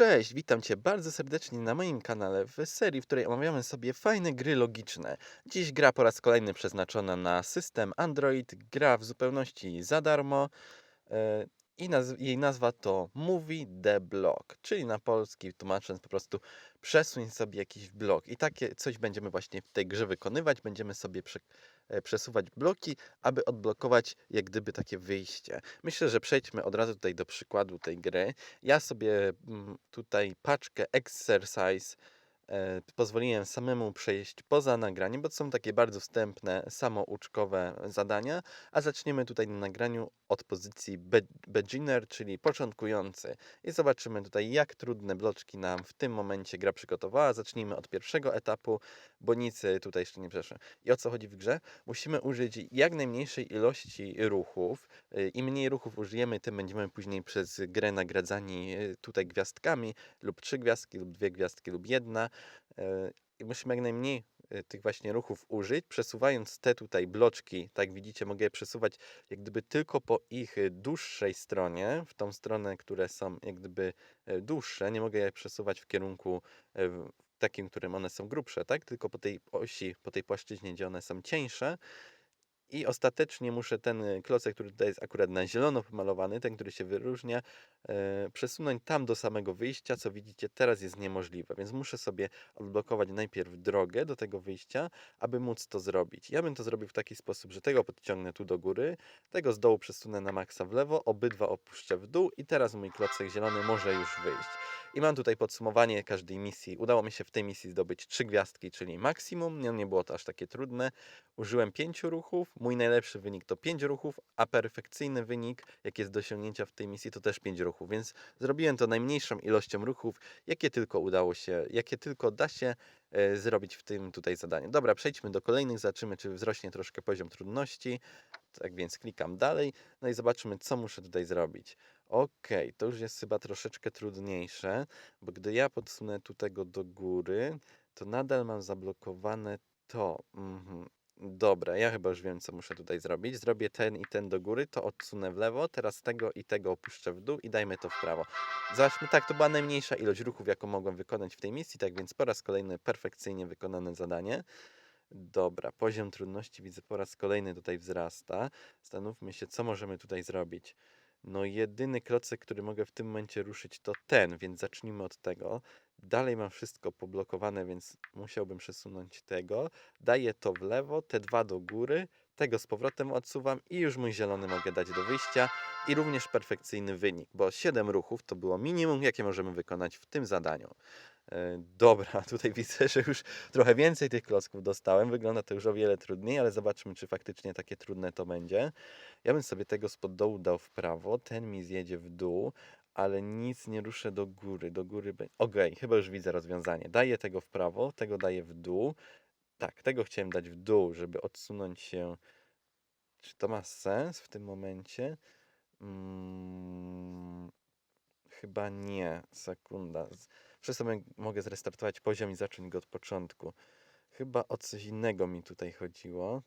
Cześć, witam Cię bardzo serdecznie na moim kanale w serii, w której omawiamy sobie fajne gry logiczne. Dziś gra po raz kolejny przeznaczona na system Android, gra w zupełności za darmo e, i naz jej nazwa to Movie the Block, czyli na polski tłumacząc po prostu przesuń sobie jakiś blok. I takie coś będziemy właśnie w tej grze wykonywać, będziemy sobie prze e, przesuwać bloki, aby odblokować jak gdyby takie wyjście. Myślę, że przejdźmy od razu tutaj do przykładu tej gry. Ja sobie mm, tutaj paczkę exercise e, pozwoliłem samemu przejść poza nagranie, bo to są takie bardzo wstępne, samouczkowe zadania, a zaczniemy tutaj na nagraniu od pozycji be- beginner, czyli początkujący. I zobaczymy tutaj, jak trudne bloczki nam w tym momencie gra przygotowała. Zacznijmy od pierwszego etapu, bo nic e, tutaj jeszcze nie przeszło. I o co chodzi w grze? Musimy użyć jak najmniejszej ilości ruchów. Y, Im mniej ruchów użyjemy, tym będziemy później przez grę nagradzani y, tutaj gwiazdkami, lub trzy gwiazdki, lub dwie gwiazdki, lub jedna. I musimy jak najmniej tych właśnie ruchów użyć, przesuwając te tutaj bloczki, tak widzicie, mogę je przesuwać jak gdyby tylko po ich y, dłuższej stronie, w tą stronę, które są jak gdyby y, dłuższe, nie mogę je przesuwać w kierunku y, takim, którym one są grubsze, tak? Tylko po tej osi, po tej płaszczyźnie, gdzie one są cieńsze. I ostatecznie muszę ten y, klocek, który tutaj jest akurat na zielono pomalowany, ten, który się wyróżnia, e, przesunąć tam do samego wyjścia, co widzicie teraz jest niemożliwe, więc muszę sobie odblokować najpierw drogę do tego wyjścia, aby móc to zrobić. Ja bym to zrobił w taki sposób, że tego podciągnę tu do góry, tego z dołu przesunę na maksa w lewo, obydwa opuszczę w dół i teraz mój klocek zielony może już wyjść. I mam tutaj podsumowanie każdej misji. Udało mi się w tej misji zdobyć trzy gwiazdki, czyli maksimum. Nie, nie było to aż takie trudne. Użyłem pięciu ruchów. Mój najlepszy wynik to pięć ruchów, a perfekcyjny wynik, jaki jest do osiągnięcia w tej misji, to też pięć ruchów. Więc zrobiłem to najmniejszą ilością ruchów, jakie tylko udało się, jakie tylko da się e, zrobić w tym tutaj zadaniu. Dobra, przejdźmy do kolejnych, zobaczymy, czy wzrośnie troszkę poziom trudności. Tak więc klikam dalej, no i zobaczymy, co muszę tutaj zrobić. Okej, to już jest chyba troszeczkę trudniejsze, bo gdy ja podsunę tu tego do góry, to nadal mam zablokowane to. Mhm. Dobra, ja chyba już wiem, co muszę tutaj zrobić. Zrobię ten i ten do góry, to odsunę w lewo, teraz tego i tego opuszczę w dół i dajmy to w prawo. Zobaczmy, tak, to była najmniejsza ilość ruchów, jaką mogłem wykonać w tej misji, tak więc po raz kolejny perfekcyjnie wykonane zadanie. Dobra, poziom trudności widzę po raz kolejny tutaj wzrasta. Zastanówmy się, co możemy tutaj zrobić. No jedyny klocek, który mogę w tym momencie ruszyć to ten, więc zacznijmy od tego. Dalej mam wszystko poblokowane, więc musiałbym przesunąć tego. Daję to w lewo, te dwa do góry, tego z powrotem odsuwam i już mój zielony mogę dać do wyjścia. I również perfekcyjny wynik, bo 7 ruchów to było minimum, jakie możemy wykonać w tym zadaniu. Dobra, tutaj widzę, że już trochę więcej tych klocków dostałem. Wygląda to już o wiele trudniej, ale zobaczmy, czy faktycznie takie trudne to będzie. Ja bym sobie tego spod dołu dał w prawo, ten mi zjedzie w dół, ale nic nie ruszę do góry. Do góry. Okej, chyba już widzę rozwiązanie. Daję tego w prawo, tego daję w dół. Tak, tego chciałem dać w dół, żeby odsunąć się. Czy to ma sens w tym momencie? Mm, chyba nie. Sekunda. To mog- mogę zrestartować poziom i zacząć go od początku. Chyba o coś innego mi tutaj chodziło.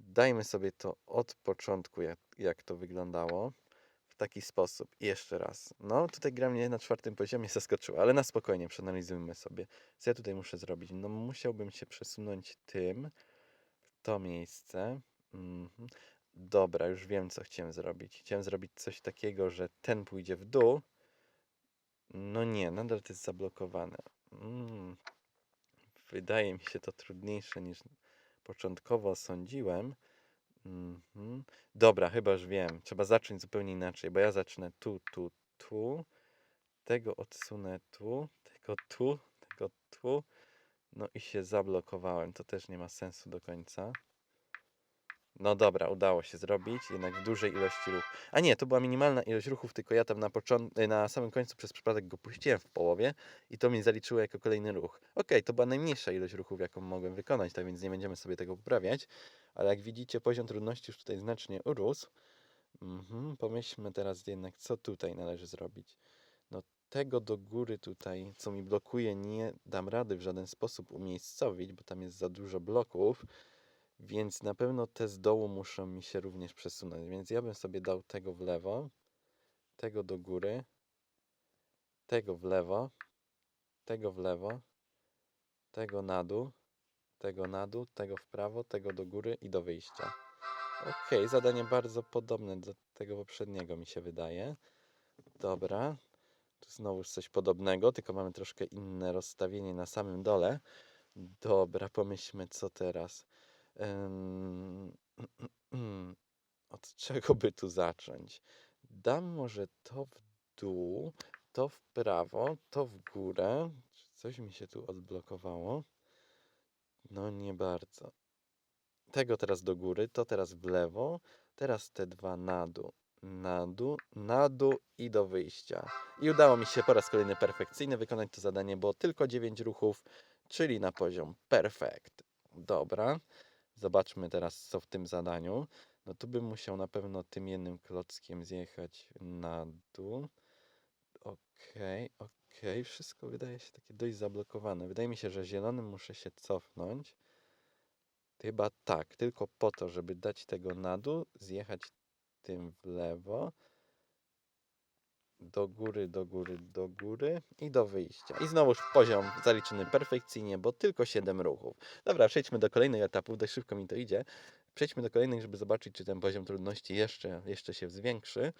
Dajmy sobie to od początku, jak, jak to wyglądało. W taki sposób. I jeszcze raz. No, tutaj gra mnie na czwartym poziomie zaskoczyła, ale na spokojnie przeanalizujmy sobie. Co ja tutaj muszę zrobić? No, musiałbym się przesunąć tym w to miejsce. Mhm. Dobra, już wiem, co chciałem zrobić. Chciałem zrobić coś takiego, że ten pójdzie w dół. No nie, nadal to jest zablokowane. Mm. Wydaje mi się to trudniejsze niż początkowo sądziłem. Mhm. Dobra, chyba już wiem. Trzeba zacząć zupełnie inaczej, bo ja zacznę tu, tu, tu. Tego odsunę tu, tego tu, tego tu. No i się zablokowałem. To też nie ma sensu do końca. No dobra, udało się zrobić, jednak w dużej ilości ruchów. A nie, to była minimalna ilość ruchów, tylko ja tam na, począt- na samym końcu przez przypadek go puściłem w połowie i to mi zaliczyło jako kolejny ruch. Okej, to była najmniejsza ilość ruchów, jaką mogłem wykonać, tak więc nie będziemy sobie tego poprawiać. Ale jak widzicie, poziom trudności już tutaj znacznie urósł. Mhm, pomyślmy teraz jednak, co tutaj należy zrobić. No tego do góry tutaj, co mi blokuje, nie dam rady w żaden sposób umiejscowić, bo tam jest za dużo bloków. Więc na pewno te z dołu muszą mi się również przesunąć. Więc ja bym sobie dał tego w lewo, tego do góry, tego w lewo, tego w lewo, tego na dół, tego na dół, tego w prawo, tego do góry i do wyjścia. Okej, zadanie bardzo podobne do tego poprzedniego mi się wydaje. Dobra, tu znowu coś podobnego, tylko mamy troszkę inne rozstawienie na samym dole. Dobra, pomyślmy co teraz. Od czego by tu zacząć? Dam może to w dół, to w prawo, to w górę. Czy coś mi się tu odblokowało? No nie bardzo. Tego teraz do góry, to teraz w lewo, teraz te dwa na dół, na dół, na dół i do wyjścia. I udało mi się po raz kolejny perfekcyjnie wykonać to zadanie, bo tylko 9 ruchów, czyli na poziom perfekt. Dobra, zobaczmy teraz co w tym zadaniu. No tu bym musiał na pewno tym jednym klockiem zjechać na dół. Okej, okej, wszystko wydaje się takie dość zablokowane. Wydaje mi się, że zielonym muszę się cofnąć. Chyba tak, tylko po to, żeby dać tego na dół, zjechać tym w lewo, do góry, do góry, do góry i do wyjścia. I znowuż poziom zaliczony perfekcyjnie, bo tylko 7 ruchów. Dobra, przejdźmy do kolejnych etapów, dość szybko mi to idzie. Przejdźmy do kolejnych, żeby zobaczyć, czy ten poziom trudności jeszcze, jeszcze się zwiększy.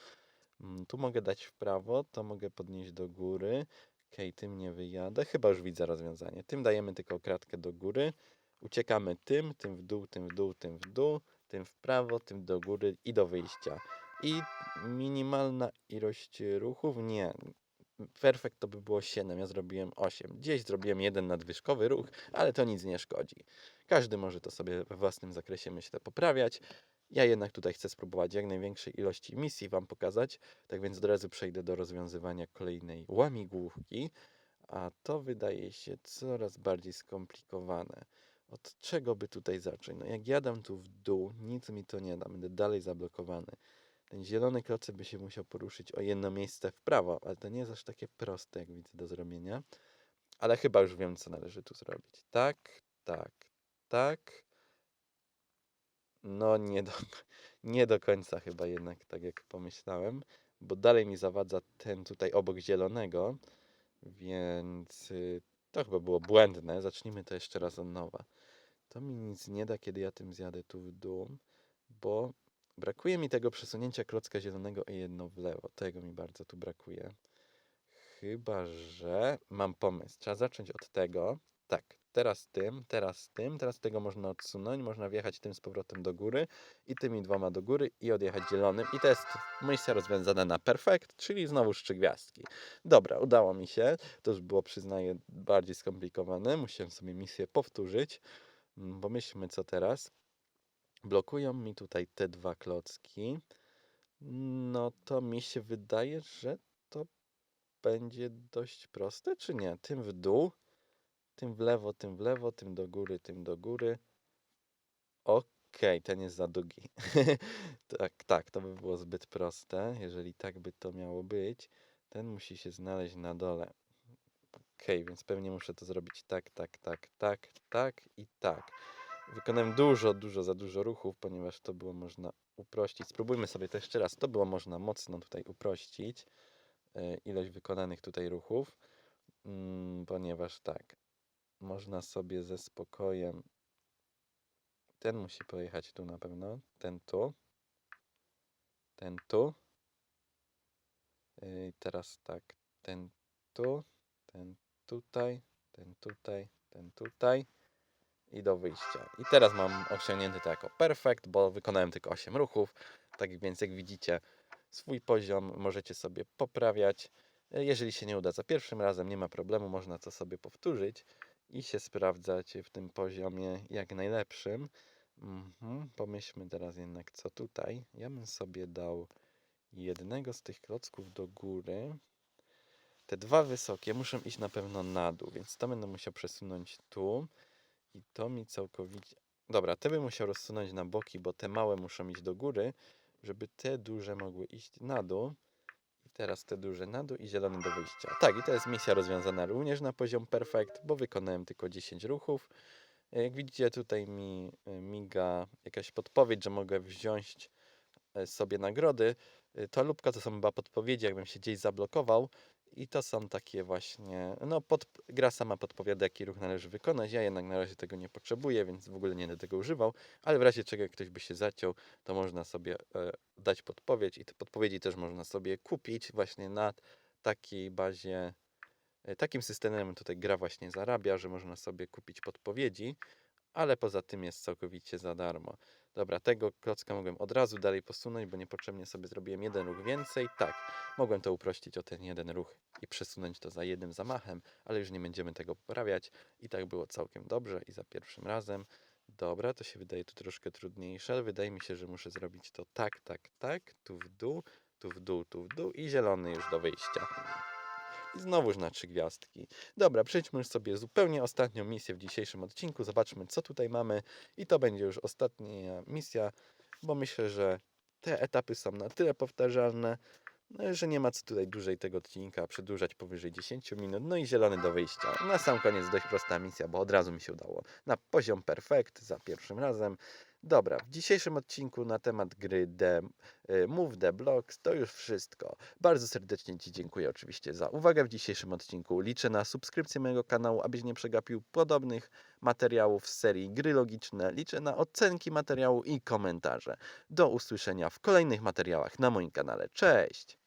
Mm, Tu mogę dać w prawo, to mogę podnieść do góry. Okej, tym nie wyjadę. Chyba już widzę rozwiązanie. Tym dajemy tylko kratkę do góry. Uciekamy tym, tym w dół, tym w dół, tym w dół, tym w prawo, tym do góry i do wyjścia. I minimalna ilość ruchów? Nie. Perfekt to by było 7, ja zrobiłem 8. Gdzieś zrobiłem jeden nadwyżkowy ruch, ale to nic nie szkodzi. Każdy może to sobie we własnym zakresie, myślę, poprawiać. Ja jednak tutaj chcę spróbować jak największej ilości misji Wam pokazać, tak więc od razu przejdę do rozwiązywania kolejnej łamigłówki, a to wydaje się coraz bardziej skomplikowane. Od czego by tutaj zacząć? No jak jadam tu w dół, nic mi to nie da, będę dalej zablokowany. Ten zielony klocek by się musiał poruszyć o jedno miejsce w prawo, ale to nie jest aż takie proste, jak widzę, do zrobienia. Ale chyba już wiem, co należy tu zrobić. Tak, tak, tak. No nie do, nie do końca chyba jednak, tak jak pomyślałem, bo dalej mi zawadza ten tutaj obok zielonego, więc y, to chyba było błędne. Zacznijmy to jeszcze raz od nowa. To mi nic nie da, kiedy ja tym zjadę tu w dół, bo brakuje mi tego przesunięcia klocka zielonego o jedno w lewo. Tego mi bardzo tu brakuje. Chyba, że mam pomysł. Trzeba zacząć od tego. Tak, teraz tym, teraz tym, teraz tego można odsunąć, można wjechać tym z powrotem do góry i tymi dwoma do góry i odjechać zielonym. I to jest misja rozwiązana na perfekt, czyli znowu trzy gwiazdki. Dobra, udało mi się. To już było, przyznaję, bardziej skomplikowane. Musiałem sobie misję powtórzyć. Pomyślmy, co teraz. Blokują mi tutaj te dwa klocki. No to mi się wydaje, że to będzie dość proste, czy nie? Tym w dół, tym w lewo, tym w lewo, tym do góry, tym do góry. Okej, ten jest za długi. tak, tak, to by było zbyt proste, jeżeli tak by to miało być. Ten musi się znaleźć na dole. Okej, więc pewnie muszę to zrobić tak, tak, tak, tak, tak i tak. Wykonałem dużo, dużo, za dużo ruchów, ponieważ to było można uprościć. Spróbujmy sobie to jeszcze raz. To było można mocno tutaj uprościć. e, Ilość wykonanych tutaj ruchów, mm, ponieważ tak, można sobie ze spokojem. Ten musi pojechać tu na pewno, ten tu, ten tu. Yy, teraz tak, ten tu, ten tutaj, ten tutaj, ten tutaj i do wyjścia. I teraz mam osiągnięty to jako perfekt, bo wykonałem tylko 8 ruchów. Tak więc jak widzicie, swój poziom możecie sobie poprawiać. E, Jeżeli się nie uda za pierwszym razem, nie ma problemu, można to sobie powtórzyć i się sprawdzać w tym poziomie jak najlepszym. Mhm. Pomyślmy teraz jednak, co tutaj. Ja bym sobie dał jednego z tych klocków do góry. Te dwa wysokie muszą iść na pewno na dół, więc to będę musiał przesunąć tu. I to mi całkowicie. Dobra, te bym musiał rozsunąć na boki, bo te małe muszą iść do góry, żeby te duże mogły iść na dół. I teraz te duże na dół i zielony do wyjścia. Tak, i to jest misja rozwiązana również na poziom perfekt, bo wykonałem tylko 10 ruchów. E, Jak widzicie, tutaj mi e, miga jakaś podpowiedź, że mogę wziąć e, sobie nagrody. Ta lubka to są chyba podpowiedzi, jakbym się gdzieś zablokował. I to są takie właśnie, no pod, gra sama podpowiada, jaki ruch należy wykonać. Ja jednak na razie tego nie potrzebuję, więc w ogóle nie będę tego używał, ale w razie czego jak ktoś by się zaciął, to można sobie e, dać podpowiedź i te podpowiedzi też można sobie kupić właśnie na takiej bazie, e, takim systemem tutaj gra właśnie zarabia, że można sobie kupić podpowiedzi, ale poza tym jest całkowicie za darmo. Dobra, tego klocka mogłem od razu dalej posunąć, bo niepotrzebnie sobie zrobiłem jeden ruch więcej. Tak, mogłem to uprościć o ten jeden ruch i przesunąć to za jednym zamachem, ale już nie będziemy tego poprawiać. I tak było całkiem dobrze i za pierwszym razem. Dobra, to się wydaje tu troszkę trudniejsze, ale wydaje mi się, że muszę zrobić to tak, tak, tak, tu w dół, tu w dół, tu w dół i zielony już do wyjścia. I znowuż na trzy gwiazdki. Dobra, przejdźmy już sobie zupełnie ostatnią misję w dzisiejszym odcinku. Zobaczmy, co tutaj mamy. I to będzie już ostatnia misja, bo myślę, że te etapy są na tyle powtarzalne, no, że nie ma co tutaj dłużej tego odcinka przedłużać powyżej 10 minut. No i zielony do wyjścia. Na sam koniec dość prosta misja, bo od razu mi się udało. Na poziom perfekt za pierwszym razem. Dobra, w dzisiejszym odcinku na temat gry The, y, Move the Blocks to już wszystko. Bardzo serdecznie Ci dziękuję oczywiście za uwagę w dzisiejszym odcinku. Liczę na subskrypcję mojego kanału, abyś nie przegapił podobnych materiałów z serii Gry Logiczne. Liczę na ocenki materiału i komentarze. Do usłyszenia w kolejnych materiałach na moim kanale. Cześć!